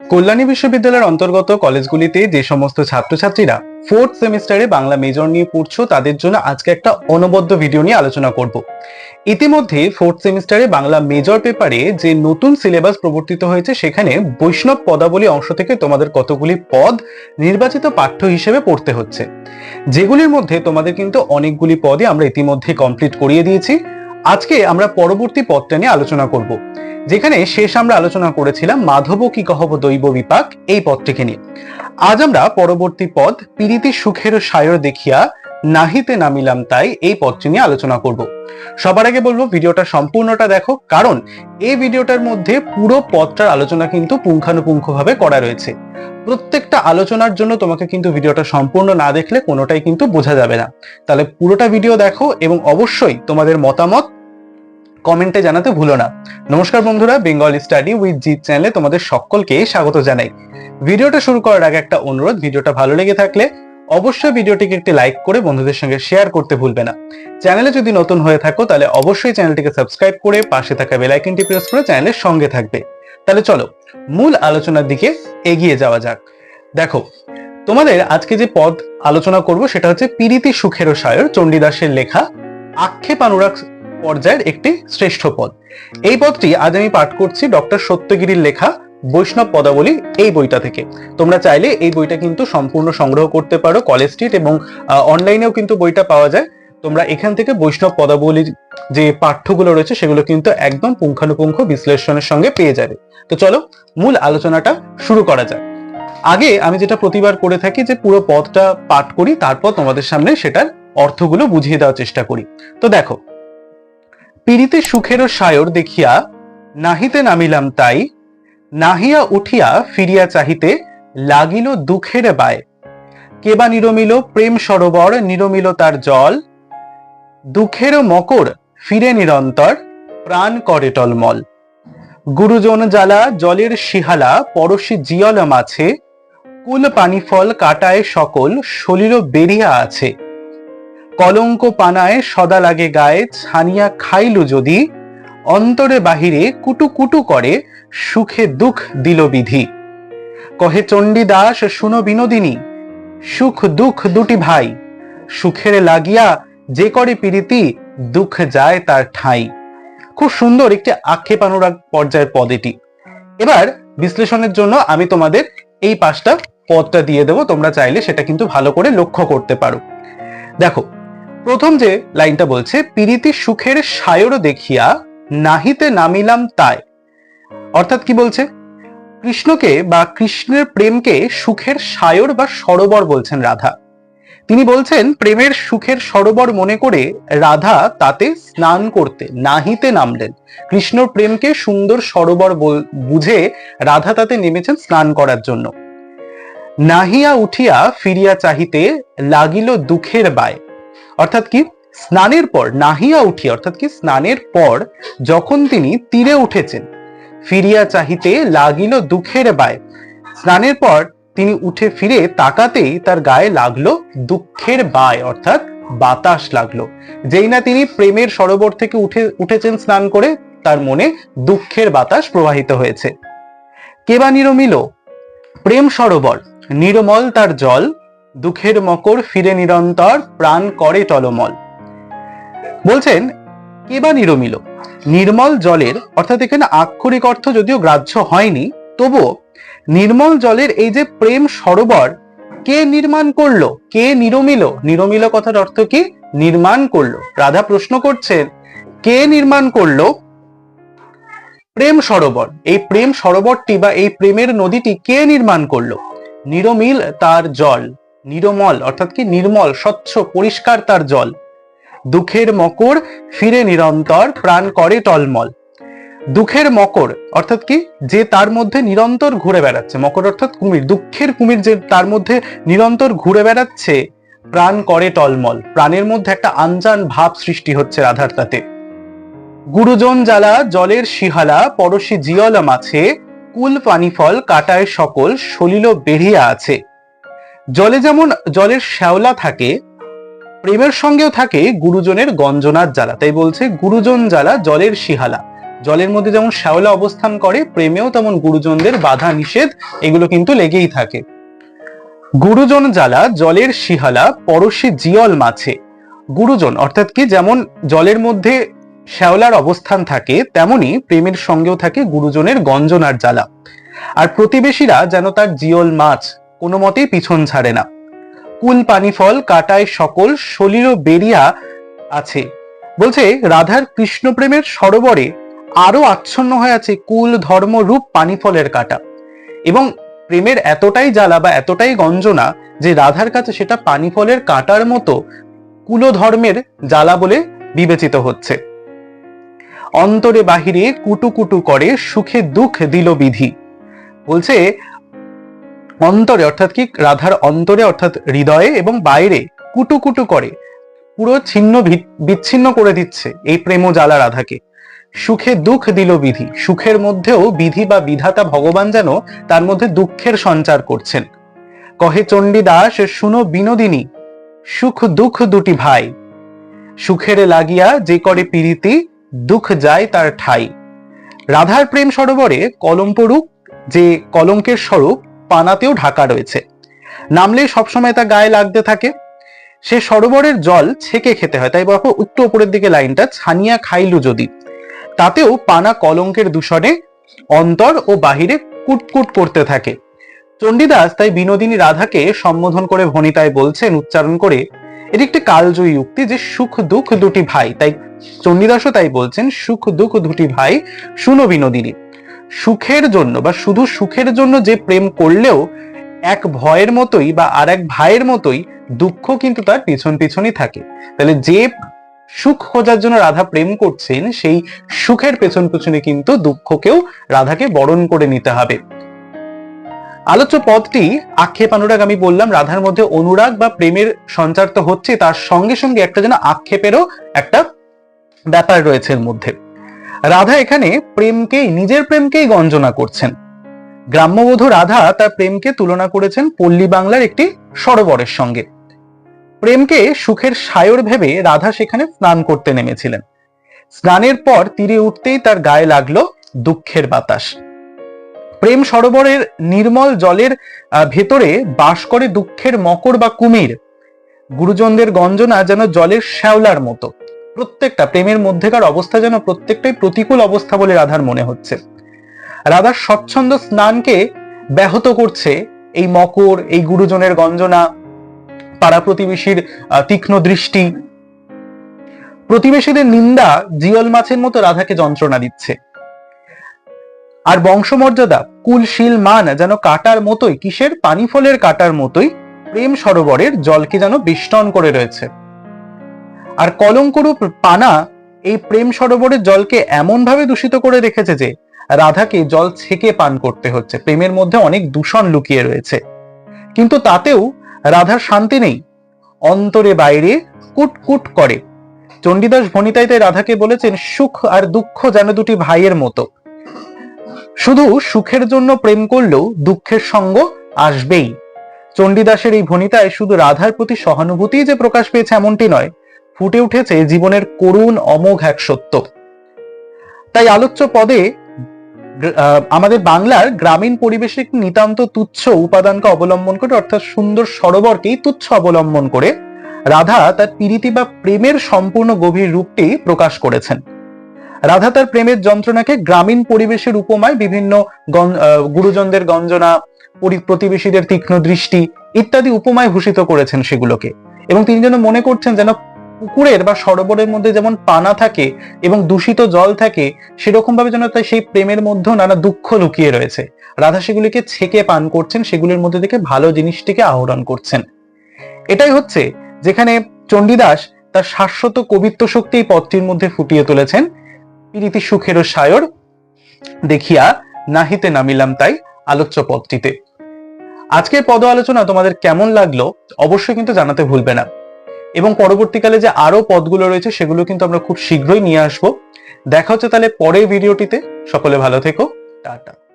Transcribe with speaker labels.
Speaker 1: কল্যাণী বিশ্ববিদ্যালয়ের অন্তর্গত কলেজগুলিতে যে সমস্ত ছাত্রছাত্রীরা ফোর্থ সেমিস্টারে বাংলা মেজর নিয়ে পড়ছো, তাদের জন্য আজকে একটা অনবদ্য ভিডিও নিয়ে আলোচনা করব। ইতিমধ্যে ফোর্থ সেমিস্টারে বাংলা মেজর পেপারে যে নতুন সিলেবাস প্রবর্তিত হয়েছে, সেখানে বৈষ্ণব পদাবলী অংশ থেকে তোমাদের কতগুলি পদ নির্বাচিত পাঠ্য হিসেবে পড়তে হচ্ছে। যেগুলির মধ্যে তোমাদের কিন্তু অনেকগুলি পদই আমরা ইতিমধ্যে কমপ্লিট করিয়ে দিয়েছি। আজকে আমরা পরবর্তী পদটা নিয়ে আলোচনা করব, যেখানে শেষ আমরা আলোচনা করেছিলাম মাধব কি কহব দৈব বিপাক, এই পদটিকে নিয়ে। আজ আমরা পরবর্তী পদ পীড়িতি সুখের সায়র দেখিয়া নাহিতে নামিলাম তাই এই পদটি নিয়ে আলোচনা করব। সবার আগে বলব, ভিডিওটা সম্পূর্ণটা দেখো, কারণ এই ভিডিওটার মধ্যে পুরো পদটার আলোচনা কিন্তু পুঙ্খানুপুঙ্খভাবে করা রয়েছে। প্রত্যেকটা আলোচনার জন্য তোমাকে কিন্তু ভিডিওটা সম্পূর্ণ না দেখলে কোনোটাই কিন্তু বোঝা যাবে না। তাহলে পুরোটা ভিডিও দেখো এবং অবশ্যই তোমাদের মতামত কমেন্টে জানাতে ভুলো না। নমস্কার বন্ধুরা বেঙ্গল স্টাডি উইথ জিৎ চ্যানেলে তোমাদের সকলকে স্বাগত জানাই। ভিডিওটা শুরু করার আগে একটা অনুরোধ, ভিডিওটা ভালো লেগে থাকলে অবশ্যই ভিডিওটিকে একটি লাইক করে বন্ধুদের সঙ্গে শেয়ার করতে ভুলবে না। চ্যানেলে যদি নতুন হয়ে থাকো, তাহলে অবশ্যই চ্যানেলটিকে সাবস্ক্রাইব করে পাশে থাকা বেল আইকনটি প্রেস করে চ্যানেলের সঙ্গে থাকবে। তাহলে চলো মূল আলোচনার দিকে এগিয়ে যাওয়া যাক। দেখো, তোমাদের আজকে যে পদ আলোচনা করব সেটা হচ্ছে পীড়িতি সুখের সায়র চণ্ডীদাসের লেখা আক্ষেপ অনুরাগ পর্যায়ের একটি শ্রেষ্ঠ পদ। এই পদটি আজ আমি পাঠ করছি ডক্টর সত্যগিরির লেখা বৈষ্ণব পদাবলী এই বইটা থেকে। তোমরা চাইলে এই বইটা কিন্তু সম্পূর্ণ সংগ্রহ করতে পারো কলেজ স্ট্রিট এবং অনলাইনেও কিন্তু বইটা পাওয়া যায়। তোমরা এখান থেকে বৈষ্ণব পদাবলীর যে পাঠ্যগুলো রয়েছে, সেগুলো কিন্তু একদম পুঙ্খানুপুঙ্খ বিশ্লেষণের সঙ্গে পেয়ে যাবে। তো চলো, মূল আলোচনাটা শুরু করা যাক। আগে আমি যেটা প্রতিবার করে থাকি যে পুরো পদটা পাঠ করি, তারপর তোমাদের সামনে সেটার অর্থগুলো বুঝিয়ে দেওয়ার চেষ্টা করি। তো দেখো, পীড়িতে সুখের সায়র দেখিয়া নাহিতে নামিলাম তাই, নাহিয়া উঠিয়া ফিরিয়া চাহিতে লাগিল দুঃখের বায়। কেবা নিরমিল প্রেম সরোবর, নিরমিল তার জল দুঃখের মকর ফিরে নিরন্তর, প্রাণ করে টলমল। গুরুজন জ্বালা জলের শিহালা, পরশি জিয়ল মাছে, কুল পানি ফল কাটায় সকল সলিল বেরিয়া আছে। কলঙ্ক পানায় সদা লাগে গায়ে, ছানিয়া খাইলু যদি, অন্তরে বাহিরে কুটু কুটু করে, সুখে দুঃখ দিল বিধি। কহে চণ্ডীদাস শুনো বিনোদিনী, সুখ দুঃখ দুটি ভাই, সুখের লাগিয়া যে করে প্রীতি দুঃখ যায় তার ঠাই। খুব সুন্দর একটি আক্ষেপ অনুরাগ পর্যায়ের পদ এটি এবার বিশ্লেষণের জন্য আমি তোমাদের এই পাঁচটা পদটা দিয়ে দেবো, তোমরা চাইলে সেটা কিন্তু ভালো করে লক্ষ্য করতে পারো। দেখো, প্রথম যে লাইনটা বলছে পীড়িতি সুখের সায়র দেখিয়া নাহিতে নামিলাম তাই। অর্থাৎ কি বলছে? কৃষ্ণকে বা কৃষ্ণের প্রেমকে সুখের সায়র বা সরোবর বলছেন রাধা। তিনি বলছেন, প্রেমের সুখের সরোবর মনে করে রাধা তাতে স্নান করতে নাহিতে নামলেন। কৃষ্ণ প্রেমকে সুন্দর সরোবর বুঝে রাধা তাতে নেমেছেন স্নান করার জন্য। নাহিয়া উঠিয়া ফিরিয়া চাহিতে লাগিল দুঃখের বায়। অর্থাৎ কি? স্নানের পর, নাহিয়া উঠিয়া, অর্থাৎ কি? স্নানের পর যখন তিনি তীরে উঠেছেন, ফিরিয়া চাহিতে লাগিল দুঃখের বায়। স্নানের পর তিনি উঠে ফিরে তাকাতেই তার গায়ে লাগল দুঃখের বায়, অর্থাৎ বাতাস লাগল। যেই না তিনি প্রেমের সরোবর থেকে উঠে, উঠেছেন স্নান করে, তার মনে দুঃখের বাতাস প্রবাহিত হয়েছে। কেবা নিরমিল? প্রেম সরোবর, নিরমল তার জল, দুঃখের মকর ফিরে নিরন্তর, প্রাণ করে টলমল। বলছেন কেবা নিরমিল? নির্মল জলের, অর্থাৎ এখানে আক্ষরিক অর্থ যদিও গ্রাহ্য হয়নি, তবুও নির্মল জলের এই যে প্রেম সরোবর, কে নির্মাণ করল? কে নিরমিল? নিরমিল কথার অর্থ কি? নির্মাণ করল। রাধা প্রশ্ন করছেন, কে নির্মাণ করল? প্রেম সরোবর। এই প্রেম সরোবরটি বা এই প্রেমের নদীটি কে নির্মাণ করল? নিরমিল তার জল, নিরমল অর্থাৎ কি নির্মল, স্বচ্ছ, পরিষ্কার তার জল। দুঃখের মকর ফিরে নিরন্তর, প্রাণ করে টলমল। দুঃখের মকর, অর্থাৎ কি? যে তার মধ্যে নিরন্তর ঘুরে বেড়াচ্ছে। মকর অর্থাৎ কুমির। দুঃখের কুমির যে তার মধ্যে নিরন্তর ঘুরে বেড়াচ্ছে, প্রাণ করে টলমল। প্রাণের মধ্যে একটা আনজান ভাব সৃষ্টি হচ্ছে রাধার তাতে গুরুজন জ্বালা, জলের শিহালা পরশি জিয়ল মাছে, কুল পানি ফল কাটায় সকল, সলিল বেরিয়া আছে। জলে যেমন জলের শ্যাওলা থাকে, প্রেমের সঙ্গেও থাকে গুরুজনের গঞ্জনার জ্বালা। তাই বলছে, গুরুজন জ্বালা, জলের শিহালা। জলের মধ্যে যেমন শ্যাওলা অবস্থান করে, প্রেমেও তেমন গুরুজনদের বাধা নিষেধ, এগুলো কিন্তু লেগেই থাকে। গুরুজন জ্বালা, জলের শিহালা, পরশে জিয়ল মাছে। গুরুজন অর্থাৎ কি, যেমন জলের মধ্যে শ্যাওলার অবস্থান থাকে তেমনি প্রেমের সঙ্গেও থাকে গুরুজনের গঞ্জনার জ্বালা। আর প্রতিবেশীরা যেন তার জিয়ল মাছ কোনো মতেই পিছন ছাড়ে না। কুল, পানি, ফল, কাটায় সকল, সলিল বেরিয়া আছে। বলছে, রাধার কৃষ্ণ প্রেমের সরোবরে আরও আচ্ছন্ন হয়ে আছে কুল, ধর্ম, রূপ পানি ফলের কাটা। এবং প্রেমের এতটাই জ্বালা বা এতটাই গঞ্জনা যে রাধার কাছে সেটা পানি ফলের কাটার মতো কুলধর্মের জ্বালা বলে বিবেচিত হচ্ছে। অন্তরে বাহিরে কুটু কুটু করে সুখে দুঃখ দিল বিধি। বলছে, অন্তরে অর্থাৎ কি? রাধার অন্তরে অর্থাৎ হৃদয়ে এবং বাইরে কুটু কুটু করে, পুরো ছিন্ন বিচ্ছিন্ন করে দিচ্ছে এই প্রেম জ্বালা রাধাকে। সুখে দুঃখ দিল বিধি। সুখের মধ্যেও বিধি বা বিধাতা ভগবান যেন তার মধ্যে দুঃখের সঞ্চার করছেন। কহে চণ্ডীদাস শুনো বিনোদিনী, সুখ দুঃখ দুটি ভাই। সুখের লাগিয়া যে করে পীড়িতি দুঃখ যায় তার ঠাই। রাধার প্রেম সরোবরে কলম্পরূপ যে কলঙ্কের স্বরূপ পানাতেও ঢাকা রয়েছে। নামলে সবসময় তা গায়ে লাগতে থাকে। সে সরোবরের জল ছেঁকে খেতে হয়। তাই বাবা, একটু উপরের দিকে লাইনটা, ছানিয়া খাইলু যদি। তাতেও পানা কলঙ্কের দূষণে অন্তর ও বাহিরে কুটকুট করতে থাকে। চণ্ডীদাস তাই বিনোদিনী রাধাকে সম্বোধন করে ভনিতায় বলছেন, উচ্চারণ করে, এটি একটি কালজয়ী উক্তি যে সুখ দুঃখ দুটি ভাই। তাই চণ্ডীদাসও তাই বলছেন, সুখ দুঃখ দুটি ভাই, শুনো বিনোদিনী, সুখের জন্য বা শুধু সুখের জন্য যে প্রেম করলেও এক ভয়ের মতোই বা আর এক ভাইয়ের মতোই দুঃখ কিন্তু তার পিছন পিছনই থাকে। তাহলে যে সুখ খোঁজার জন্য রাধা প্রেম করছেন, সেই সুখের পেছন পেছনে কিন্তু দুঃখকেও রাধাকে বরণ করে নিতে হবে। আলোচ্য পদটি আক্ষেপ অনুরাগ, আমি বললাম, রাধার মধ্যে অনুরাগ বা প্রেমের সঞ্চার তো হচ্ছে, তার সঙ্গে সঙ্গে একটা যেন আক্ষেপেরও একটা ব্যাপার রয়েছে এর মধ্যে। রাধা এখানে প্রেমকেই, নিজের প্রেমকেই গঞ্জনা করছেন। গ্রাম্যবধূ রাধা তার প্রেমকে তুলনা করেছেন পল্লী বাংলার একটি সরোবরের সঙ্গে। প্রেমকে সুখের সায়র ভেবে রাধা সেখানে স্নান করতে নেমেছিলেন। স্নানের পর তীরে উঠতেই তার গায়ে লাগল দুঃখের বাতাস। প্রেম সরোবরের নির্মল জলের ভেতরে বাস করে দুঃখের মকর বা কুমির। গুরুজনদের গঞ্জনা যেন জলের শ্যাওলার মতো। প্রত্যেকটা প্রেমের মধ্যেকার অবস্থা যেন প্রত্যেকটাই প্রতিকূল অবস্থা বলে রাধার মনে হচ্ছে। রাধার স্বচ্ছন্দ স্নানকে ব্যাহত করছে এই মকর, এই গুরুজনের গঞ্জনা পাড়া প্রতিবেশীর তীক্ষ্ণ দৃষ্টি। প্রতিবেশীদের নিন্দা জিয়ল মাছের মতো রাধাকে যন্ত্রণা দিচ্ছে। আর বংশমর্যাদা, কুলশীল মান যেন কাটার মতোই, কিসের পানি ফলের কাটার মতোই, প্রেম সরোবরের জলকে যেন বেষ্টন করে রয়েছে। আর কলঙ্করূপ পানা এই প্রেম সরোবরের জলকে এমন ভাবে দূষিত করে রেখেছে যে, রাধাকে জল ছেঁকে পান করতে হচ্ছে। প্রেমের মধ্যে অনেক দূষণ লুকিয়ে রয়েছে। কিন্তু তাতেও রাধার শান্তি নেই। অন্তরে বাইরে কুটকুট করে। চণ্ডীদাস ভনিতাইতে রাধাকে বলেছেন, সুখ আর দুঃখ যেন দুটি ভাইয়ের মতো। শুধু সুখের জন্য প্রেম করলেও দুঃখের সঙ্গ আসবেই। চণ্ডীদাসের এই ভনিতায় শুধু রাধার প্রতি সহানুভূতি যে প্রকাশ পেয়েছে এমনটি নয়, ফুটে উঠেছে জীবনের করুণ অমোঘ এক সত্য। তাই আলোচ্য পদে আমাদের বাংলার গ্রামীণ পরিবেশে নিতান্ত তুচ্ছ উপাদানকে অবলম্বন করে, অর্থাৎ সুন্দর সরোবরকেই তুচ্ছ অবলম্বন করে, রাধা তার পীড়িতি বা প্রেমের সম্পূর্ণ গভীর রূপটি প্রকাশ করেছেন। রাধা তার প্রেমের যন্ত্রণাকে গ্রামীণ পরিবেশের উপমায় বিভিন্ন গুরুজনদের গঞ্জনা, পরি- প্রতিবেশীদের তীক্ষ্ণ দৃষ্টি ইত্যাদি উপমায় ভূষিত করেছেন সেগুলোকে। এবং তিনি যেন মনে করছেন যেন পুকুরের বা সরোবরের মধ্যে যেমন পানা থাকে এবং দূষিত জল থাকে সেরকম ভাবে যেন তাই সেই প্রেমের মধ্যেও নানা দুঃখ লুকিয়ে রয়েছে। রাধা সেগুলিকে ছেকে পান করছেন, সেগুলির মধ্যে থেকে ভালো জিনিসটিকে আহরণ করছেন। এটাই হচ্ছে যেখানে চণ্ডীদাস তার শাশ্বত কবিত্ব শক্তি এই পদটির মধ্যে ফুটিয়ে তুলেছেন। প্রীতি সুখেরও সায়র, দেখিয়া নাহিতে নামিলাম তাই আলোচ্য পদটিতে আজকের পদ আলোচনা তোমাদের কেমন লাগল, অবশ্যই কিন্তু জানাতে ভুলবে না। এবং পরবর্তীকালে যে আরও পদগুলো রয়েছে, সেগুলো কিন্তু আমরা খুব শীঘ্রই নিয়ে আসব। দেখা হচ্ছে তাহলে পরের ভিডিওটিতে। সকলে ভালো থেকো। টাটা।